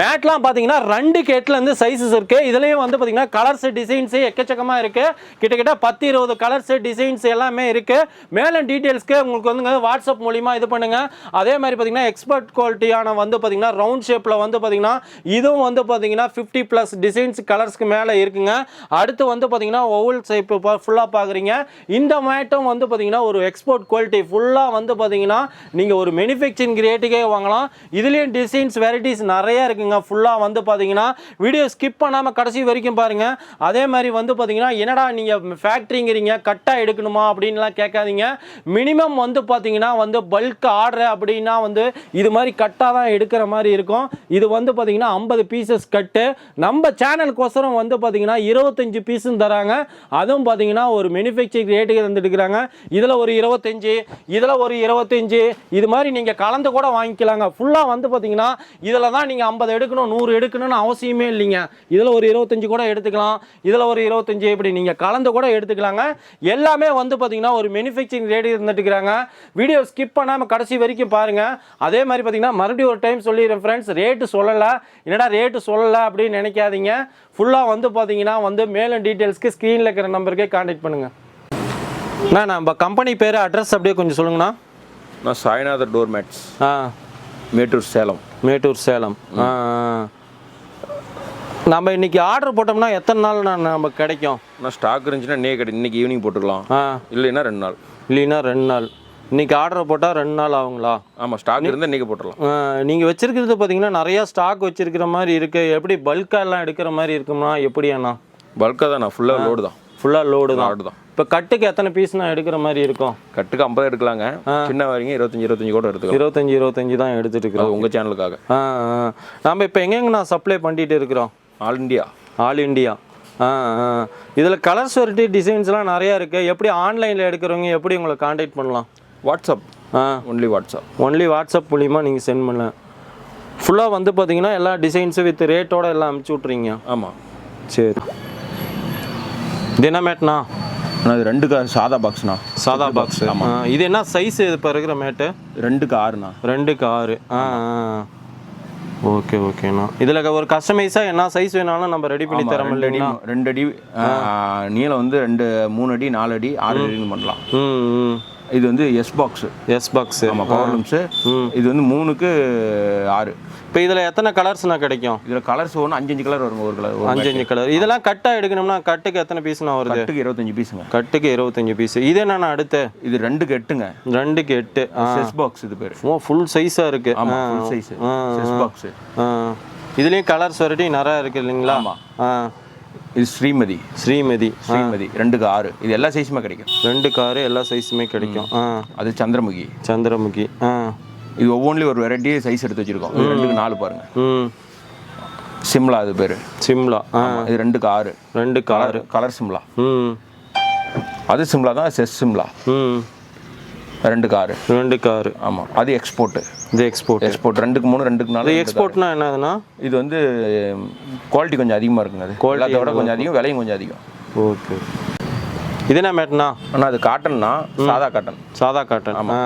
மேட்லாம் பார்த்தீங்கன்னா ரெண்டு கேட்லேருந்து சைஸஸ் இருக்குது இதுலேயும் வந்து பார்த்தீங்கன்னா கலர்ஸ் டிசைன்ஸு எக்கச்சக்கமாக இருக்குது கிட்டத்தட்ட பத்து இருபது கலர்ஸ் டிசைன்ஸ் எல்லாமே இருக்குது மேலே டீட்டெயில்ஸ்க்கு உங்களுக்கு வந்துங்க வாட்ஸ்அப் மூலிமா இது பண்ணுங்கள் அதே மாதிரி பார்த்தீங்கன்னா எக்ஸ்பர்ட் குவாலிட்டியான வந்து பார்த்தீங்கன்னா ரவுண்ட் ஷேப்பில் வந்து பார்த்தீங்கன்னா இதுவும் வந்து பார்த்தீங்கன்னா ஃபிஃப்டி ப்ளஸ் டிசைன்ஸ் கலர்ஸ்க்கு மேலே இருக்குங்க. அடுத்து வந்து பார்த்தீங்கன்னா ஒவ்வொரு ஷேப்பு ஃபுல்லாக பார்க்குறீங்க இந்த மேட்டும் வந்து பார்த்தீங்கன்னா ஒரு எக்ஸ்போர்ட் குவாலிட்டி ஃபுல்லாக வந்து பார்த்தீங்கன்னா நீங்கள் ஒரு மேனுஃபேக்சரிங் ரேட்டுக்கே வாங்கலாம். இதுலேயும் டிசைன்ஸ் வெரைட்டிஸ் நிறையா இருக்குது இருக்குங்க. ஃபுல்லாக வந்து பார்த்தீங்கன்னா வீடியோ ஸ்கிப் பண்ணாமல் கடைசி வரைக்கும் பாருங்க. அதே மாதிரி வந்து பார்த்தீங்கன்னா என்னடா நீங்கள் ஃபேக்ட்ரிங்கிறீங்க கட்டாக எடுக்கணுமா அப்படின்லாம் கேட்காதீங்க. மினிமம் வந்து பார்த்தீங்கன்னா வந்து பல்க் ஆர்டர் அப்படின்னா வந்து இது மாதிரி கட்டாக தான் எடுக்கிற மாதிரி இருக்கும். இது வந்து பார்த்தீங்கன்னா ஐம்பது பீசஸ் கட்டு நம்ம சேனலுக்கோசரம் வந்து பார்த்தீங்கன்னா இருபத்தஞ்சு பீஸும் தராங்க. அதுவும் பார்த்தீங்கன்னா ஒரு மேனுஃபேக்சரிங் ரேட்டுக்கு வந்து எடுக்கிறாங்க இதில் ஒரு இருபத்தஞ்சு இதில் ஒரு இருபத்தஞ்சி இது மாதிரி நீங்கள் கலந்து கூட வாங்கிக்கலாங்க. ஃபுல்லாக வந்து பார்த்தீங்கன்னா இதில் தான் நீங்கள் ஐம்பது எடுக்கணும் நூறு எடுக்கணும்னு அவசியமே இல்லைங்க. இதில் ஒரு இருபத்தஞ்சு கூட எடுத்துக்கலாம். இதில் ஒரு இருபத்தஞ்சு இப்படி நீங்கள் கலந்து கூட எடுத்துக்கலாங்க. எல்லாமே வந்து பார்த்தீங்கன்னா ஒரு மேனுஃபேக்சரிங் ரேட்டு இருந்துட்டுக்கிறாங்க வீடியோ ஸ்கிப் பண்ணாமல் கடைசி வரைக்கும் பாருங்கள் அதே மாதிரி பார்த்தீங்கன்னா மறுபடியும் ஒரு டைம் சொல்லிடுறேன் ஃப்ரெண்ட்ஸ் ரேட்டு சொல்லலை. என்னடா ரேட்டு சொல்லலை அப்படின்னு நினைக்காதீங்க. ஃபுல்லாக வந்து பார்த்தீங்கன்னா வந்து மேலும் டீட்டெயில்ஸ்க்கு ஸ்க்ரீனில் இருக்கிற நம்பருக்கே காண்டாக்ட் பண்ணுங்கள் அண்ணா நம்ம கம்பெனி பேர் அட்ரஸ் அப்படியே கொஞ்சம் சொல்லுங்கண்ணா. நான் சாய்நாதர் டோர் மேட்ஸ் ஆ. மேட்டூர் சேலம். மேட்டூர் சேலம். நம்ம இன்னைக்கு ஆர்டர் போட்டோம்னா எத்தனை நாள் நான் நம்ம கிடைக்கும்? நான் ஸ்டாக் இருந்துச்சுன்னா நே கிடை இன்னைக்கு ஈவினிங் போட்டுக்கலாம். ஆ. இல்லைன்னா ரெண்டு நாள். இல்லைன்னா ரெண்டு நாள். இன்னைக்கு ஆர்டர் போட்டால் ரெண்டு நாள் ஆகுங்களா? ஆமாம் ஸ்டாக் இருந்தால் இன்னைக்கு போட்டுடலாம். நீங்கள் வச்சிருக்கிறது பார்த்தீங்கன்னா நிறையா ஸ்டாக் வச்சிருக்கிற மாதிரி இருக்கு. எப்படி பல்காக எல்லாம் எடுக்கிற மாதிரி இருக்குமா எப்படி அண்ணா? பல்காக தான் நான் ஃபுல்லாக லோடு தான். ஃபுல்லாக லோடு தான். லோடு தான். இப்போ கட்டுக்கு எத்தனை பீஸ் நான் எடுக்கிற மாதிரி இருக்கும்? கட்டுக்கு ஐம்பது எடுக்கலாங்க. சின்ன வரைக்கும் இருபத்தஞ்சி இருபத்தஞ்சி கூட எடுத்துக்கலாம். இருபத்தஞ்சி இருபத்தஞ்சி தான் எடுத்துட்டு இருக்கிறோம். உங்கள் சேனலுக்காக ஆ ஆ. நம்ம இப்போ எங்கெங்கண்ணா சப்ளை பண்ணிட்டு இருக்கிறோம்? ஆல் இண்டியா ஆல் இண்டியா ஆ ஆ. இதில் கலர்ஸ் வெரைட்டி டிசைன்ஸ்லாம் நிறையா இருக்குது எப்படி ஆன்லைனில் எடுக்கிறவங்க எப்படி உங்களை காண்டாக்ட் பண்ணலாம்? வாட்ஸ்அப் ஆ. ஒன்லி வாட்ஸ்அப் ஒன்லி வாட்ஸ்அப் மூலிமா நீங்கள் சென்ட் பண்ணலாம். ஃபுல்லாக வந்து பார்த்தீங்கன்னா எல்லா டிசைன்ஸும் வித் ரேட்டோட எல்லாம் அனுப்பிச்சி விட்றீங்க ஆமாம் சரி. இது என்ன மேட்னா இது ரெண்டுக்கு சாதா பாக்ஸ்ண்ணா சாதா பாக்ஸ் இது என்ன சைஸ் இப்போ இருக்கிற மேட்டு ரெண்டுக்கு ஆறுண்ணா. ரெண்டுக்கு ஆறு. ஆ ஓகே ஓகேண்ணா இதில் ஒரு கஸ்டமைஸாக என்ன சைஸ் வேணாலும் நம்ம ரெடி பண்ணி தரோம் அடி இல்லைங்களா? ரெண்டு அடி நீளம் வந்து ரெண்டு மூணு அடி நாலு அடி ஆறு அடி பண்ணலாம். ம். இது வந்து எஸ் பாக்ஸு எஸ் பாக்ஸு ஆமாம் பவர் லூம்ஸு இது வந்து மூணுக்கு ஆறு. இப்போ இதில் எத்தனை கலர்ஸ்ண்ணா கிடைக்கும்? இதில் கலர்ஸ் ஒன்று அஞ்சு அஞ்சு கலர் வருங்க ஒரு கலர் ஒரு அஞ்சு அஞ்சு கலர் இதெல்லாம் கட்டாக எடுக்கணும்னா கட்டுக்கு எத்தனை பீஸ்ண்ணா வருது? கட்டுக்கு இருபத்தஞ்சு பீஸுங்க கட்டுக்கு இருபத்தஞ்சு பீஸ் இது என்னண்ணா அடுத்து? இது ரெண்டுக்கு எட்டுங்க ரெண்டுக்கு எட்டு செஸ் பாக்ஸ் இது பேர். சும்மா ஃபுல் சைஸாக இருக்கு. ஆமா ஃபுல் சைஸ் செஸ் பாக்ஸ் இதுலேயும் கலர்ஸ் வெரைட்டி நிறையா இருக்கு இல்லைங்களா? ஆமா. ஆ. இது ஸ்ரீமதி. ஸ்ரீமதி. ஸ்ரீமதி. ரெண்டுக்கு ஆறு இது எல்லா சைஸுமே கிடைக்கும். ரெண்டு காரு எல்லா சைஸுமே கிடைக்கும். அது சந்திரமுகி. சந்திரமுகி. இது ஒவ்வொன்றிலும் ஒரு வெரைட்டி சைஸ் எடுத்து வச்சிருக்கோம். இது ரெண்டுக்கு நாலு பாருங்க. சிம்லா அது பேர். சிம்லா. இது ரெண்டுக்கு ஆறு ரெண்டு காரு. Colour colour Shimla. ம். அது சிம்லா தான் செஸ் சிம்லா. ம் ரெண்டுக்கு ஆறு ரெண்டு காரு ஆமாம் அது எக்ஸ்போர்ட்டு இது எக்ஸ்போர்ட் எக்ஸ்போர்ட் ரெண்டுக்கு மூணு ரெண்டுக்கு நாலு எக்ஸ்போர்ட்னா என்னதுன்னா. இது வந்து குவாலிட்டி கொஞ்சம் அதிகமாக இருக்குங்க அது. குவாலிட்டி விட கொஞ்சம் அதிகம் விலையும் கொஞ்சம் அதிகம். ஓகே. இது என்ன மேட்னா? ஆனால் அது காட்டன்னா சாதா காட்டன் சாதா காட்டன் ஆ.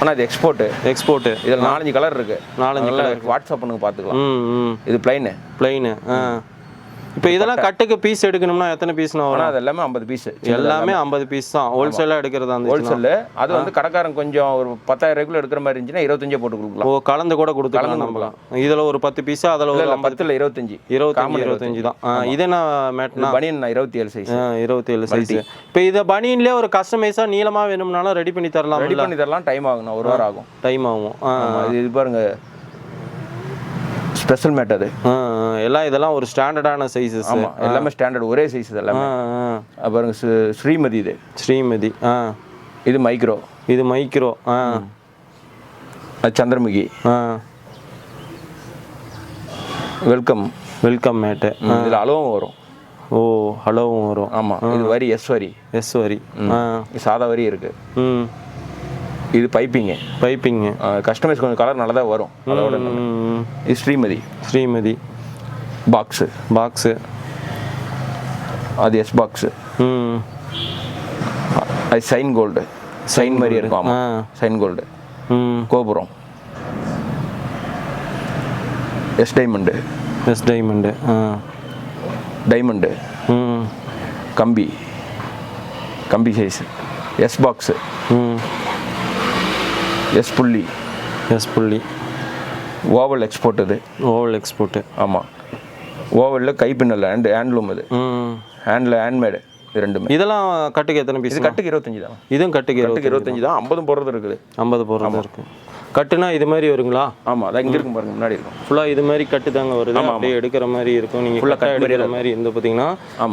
ஆனால் இது எக்ஸ்போர்ட்டு எக்ஸ்போர்ட்டு இதில் நாலஞ்சு கலர் இருக்கு. நாலஞ்சு நாலஞ்சு வாட்ஸ்அப் பண்ணுங்க பார்த்துக்கலாம். இது பிளைனு பிளைனு ஆ. இப்போ இதெல்லாம் கட்டுக்கு பீஸ் எடுக்கணும்னா எத்தனை பீஸ்னா வரும்? அது எல்லாமே ஐம்பது பீஸ் எல்லாமே. ஐம்பது பீஸ் தான். ஹோல்சேலாக எடுக்கிறதா இருந்துச்சுன்னா. ஹோல்சேல் அது வந்து கடைக்காரன் கொஞ்சம் ஒரு பத்தாயிரம் ரூபாய்க்குள்ள எடுக்கிற மாதிரி இருந்துச்சுன்னா இருபத்தஞ்சே போட்டு கொடுக்கலாம். ஓ கலந்து கூட கொடுத்துக்கலாம் நம்ம. இதில் ஒரு பத்து பீஸு அதில் ஒரு பத்தில் இருபத்தஞ்சு. இருபத்தஞ்சு இருபத்தஞ்சு. தான். இது என்ன மேட்னா பனியன் இருபத்தி ஏழு சைஸ் இருபத்தி ஏழு சைஸ் இப்போ இதை பனியன்லேயே ஒரு கஸ்டமைஸாக நீளமாக வேணும்னாலும் ரெடி பண்ணி தரலாம் ரெடி பண்ணி தரலாம். டைம் ஆகும்ண்ணா ஒரு வாரம் ஆகும். டைம் ஆகும். இது இது பாருங்க. ஸ்பெஷல் மேட் அது எல்லாம் இதெல்லாம் ஒரு ஸ்டாண்டர்டான சைஸஸ் ஆமாம் எல்லாமே ஸ்டாண்டர்ட் ஒரே சைஸ் இது எல்லாமே. ஸ்ரீ- ஸ்ரீமதி இது. ஸ்ரீமதி ஆ. இது மைக்ரோ. இது மைக்ரோ ஆ. சந்திரமுகி. ஆ. வெல்கம். வெல்கம் மேட்டு இதில் அளவும் வரும். ஓ ஹலோவும் வரும். ஆமாம் இது வரி எஸ் வரி. எஸ் வரி ஆ. சாதா வரி இருக்கு. ம். இது பைப்பிங்கு பைப்பிங்கு கஸ்டமைஸ் கொஞ்சம் கலர் நல்லா தான் வரும். அதோட இது ஸ்ரீமதி. ஸ்ரீமதி. பாக்ஸு பாக்ஸு அது எஸ் பாக்ஸு ம். அது சைன் கோல்டு சைன் மாதிரி இருக்கும் சைன் கோல்டு ம். கோபுரம். S diamond S diamond diamond ம். கம்பி. கம்பி சைஸ் எஸ் பாக்ஸு ம். எஸ் புள்ளி. எஸ் புள்ளி. ஓவல் எக்ஸ்போர்ட் இது ஓவல் எக்ஸ்போர்ட்டு ஆமாம் ஓவலில் கைப்பின்னல் ஹேண்ட் ஹேண்ட்லூம் ம். ஹேண்டில் ஹேண்ட்மேடு இது ரெண்டுமே. இதெல்லாம் கட்டுக்கு எத்தனை பீஸ் கட்டுக்கு இருபத்தஞ்சி தான் இதுவும் கட்டுக்கு கட்டுக்கு இருபத்தஞ்சி தான் ஐம்பதும் போடுறது இருக்குது. ஐம்பது போடுறது இருக்கு. கட்டுனா இது மாதிரி வருங்களா? ஆமாம் அதான் இங்கே இருக்கும் பாருங்க முன்னாடி இருக்கும். ஃபுல்லாக இது மாதிரி கட்டு தாங்க வருது. அப்படியே எடுக்கிற மாதிரி இருக்கும். நீங்கள் ஃபுல்லாக cut எடுக்கிற மாதிரி இருந்து பார்த்தீங்கன்னா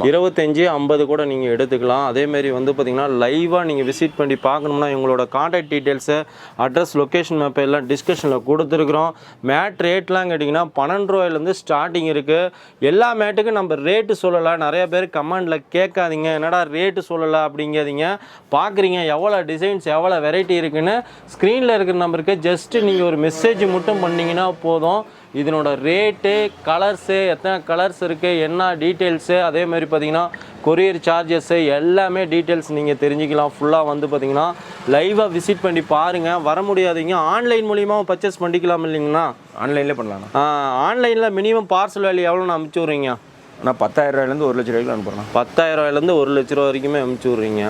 இருபத்தஞ்சி ஐம்பது கூட நீங்கள் எடுத்துக்கலாம். அதே மாதிரி வந்து பார்த்தீங்கன்னா லைவாக நீங்கள் விசிட் பண்ணி பார்க்கணும்னா இவங்களோட contact details address location map எல்லாம் டிஸ்கஷனில் கொடுத்துருக்குறோம். மேட் ரேட்லாம் கேட்டிங்கன்னா பன்னெண்டு ரூபாயிலேருந்து ஸ்டார்டிங் இருக்குது எல்லா மேட்டுக்கும் நம்ம ரேட்டு சொல்லலை. நிறைய பேர் கமெண்டில் கேட்காதீங்க. என்னடா ரேட்டு சொல்லலை அப்படிங்காதீங்க. பார்க்குறீங்க எவ்வளோ டிசைன்ஸ் எவ்வளோ வெரைட்டி இருக்குன்னு. ஸ்க்ரீனில் இருக்கிற நம்பருக்கு ஜஸ்ட்டு நீங்கள் ஒரு மெசேஜ் மட்டும் பண்ணீங்கன்னா போதும். இதனோட ரேட்டு கலர்ஸு எத்தனை கலர்ஸ் இருக்குது என்ன டீட்டெயில்ஸு அதே மாதிரி பார்த்தீங்கன்னா கொரியர் சார்ஜஸ்ஸு எல்லாமே டீட்டெயில்ஸ் நீங்கள் தெரிஞ்சுக்கலாம். ஃபுல்லாக வந்து பார்த்தீங்கன்னா லைவாக விசிட் பண்ணி பாருங்கள் வர முடியாதீங்க. ஆன்லைன் மூலியமாக பர்ச்சேஸ் பண்ணிக்கலாம் இல்லைங்கண்ணா ஆன்லைன்லேயே பண்ணலாண்ணா ஆன்லைனில் மினிமம் பார்சல் வேல்யூ எவ்வளோ அனுப்பிச்சி விட்றீங்க? நான் பத்தாயிரம் ரூபாயிலேருந்து ஒரு லட்ச ரூபாய்க்கு அனுப்புகிறேன் பத்தாயிரம் ரூபாயிலேருந்து ஒரு லட்ச ரூபா வரைக்குமே அனுப்பிச்சி விட்றீங்க.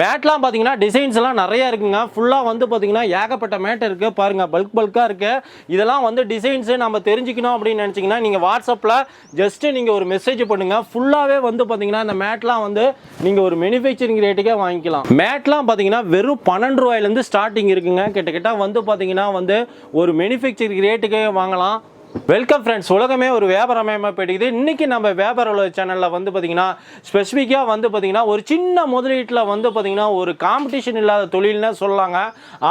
மேட்லாம் பார்த்தீங்கன்னா டிசைன்ஸ் எல்லாம் நிறைய இருக்குங்க. ஃபுல்லாக வந்து பார்த்தீங்கன்னா ஏகப்பட்ட மேட் இருக்குது பாருங்கள் பல்க் பல்காக இருக்குது இதெல்லாம் வந்து டிசைன்ஸு நம்ம தெரிஞ்சுக்கணும் அப்படின்னு நினச்சிங்கன்னா நீங்கள் வாட்ஸ்அப்பில் ஜஸ்ட்டு நீங்கள் ஒரு மெசேஜ் பண்ணுங்கள் ஃபுல்லாகவே வந்து பார்த்தீங்கன்னா இந்த மேட்லாம் வந்து நீங்கள் ஒரு மேனுஃபேக்சரிங் ரேட்டுக்கே வாங்கிக்கலாம். மேட்லாம் பார்த்தீங்கன்னா வெறும் பன்னெண்டு ரூபாயிலேருந்து ஸ்டார்டிங் இருக்குங்க. கிட்டத்தட்ட வந்து பார்த்தீங்கன்னா வந்து ஒரு மேனுஃபேக்சரிங் ரேட்டுக்கே வாங்கலாம். வெல்கம் ஃப்ரெண்ட்ஸ் உலகமே ஒரு வியாபாரமயமாக போயிடுது இன்றைக்கி நம்ம வியாபார உலக சேனலில் வந்து பார்த்திங்கன்னா ஸ்பெசிஃபிக்காக வந்து பார்த்திங்கன்னா ஒரு சின்ன முதலீட்டில் வந்து பார்த்திங்கன்னா ஒரு காம்படிஷன் இல்லாத தொழில்னு சொல்லலாங்க.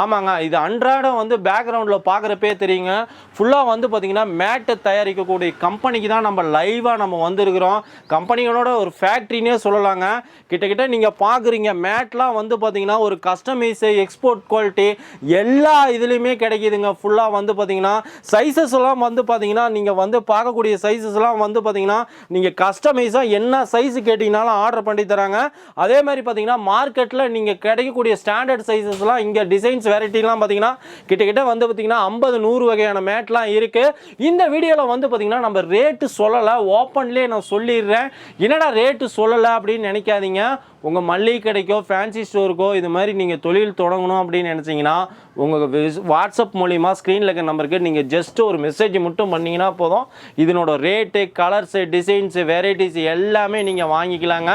ஆமாங்க இது அன்றாடம் வந்து பேக்ரவுண்டில் பார்க்குறப்பே தெரியுங்க. ஃபுல்லாக வந்து பார்த்திங்கன்னா மேட்டை தயாரிக்கக்கூடிய கம்பெனிக்கு தான் நம்ம லைவாக நம்ம வந்திருக்கிறோம். கம்பெனிகளோட ஒரு ஃபேக்ட்ரினே சொல்லலாங்க. கிட்டக்கிட்ட நீங்கள் பார்க்குறீங்க மேட்லாம் வந்து பார்த்திங்கன்னா ஒரு கஸ்டமைஸு எக்ஸ்போர்ட் குவாலிட்டி எல்லா இதுலேயுமே கிடைக்குதுங்க. ஃபுல்லாக வந்து பார்த்திங்கன்னா சைஸஸ் எல்லாம் வந்து பார்த்தீங்கன்னா நீங்கள் வந்து பார்க்கக்கூடிய சைஸஸ்லாம் வந்து பார்த்தீங்கன்னா நீங்கள் கஸ்டமைஸாக என்ன சைஸ் கேட்டிங்கனாலும் ஆர்டர் பண்ணி தராங்க. அதே மாதிரி பார்த்தீங்கன்னா மார்க்கெட்டில் நீங்கள் கிடைக்கக்கூடிய ஸ்டாண்டர்ட் சைஸஸ்லாம் இங்கே டிசைன்ஸ் வெரைட்டிலாம் பார்த்தீங்கன்னா கிட்டக்கிட்ட வந்து பார்த்தீங்கன்னா ஐம்பது நூறு வகையான மேட்லாம் இருக்குது இந்த வீடியோவில் வந்து பார்த்தீங்கன்னா நம்ம ரேட்டு சொல்லலை. ஓப்பன்லேயே நான் சொல்லிடுறேன். என்னடா ரேட்டு சொல்லலை அப்படின்னு நினைக்காதீங்க. உங்கள் மல்லிகை கடைக்கோ ஃபேன்சி ஸ்டோருக்கோ இது மாதிரி நீங்கள் தொழில் தொடங்கணும் அப்படின்னு நினச்சிங்கன்னா உங்கள் வாட்ஸ்அப் மூலிமா ஸ்க்ரீனில் இருக்க நம்பருக்கு நீங்கள் ஜஸ்ட் ஒரு மெசேஜ் மட்டும் மட்டும் பண்ணிங்கன்னா போதும். இதனோட ரேட்டு கலர்ஸு டிசைன்ஸு வெரைட்டிஸ் எல்லாமே நீங்கள் வாங்கிக்கலாங்க.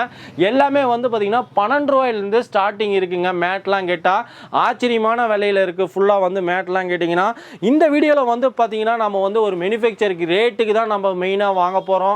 எல்லாமே வந்து பார்த்திங்கன்னா பன்னெண்டு ரூபாயிலேருந்து ஸ்டார்டிங் இருக்குங்க. மேட்லாம் கேட்டால் ஆச்சரியமான விலையில் இருக்குது ஃபுல்லாக வந்து மேட்லாம் கேட்டிங்கன்னா இந்த வீடியோவில் வந்து பார்த்திங்கன்னா நம்ம வந்து ஒரு மேனுஃபேக்சருக்கு ரேட்டுக்கு தான் நம்ம மெயினாக வாங்க போகிறோம்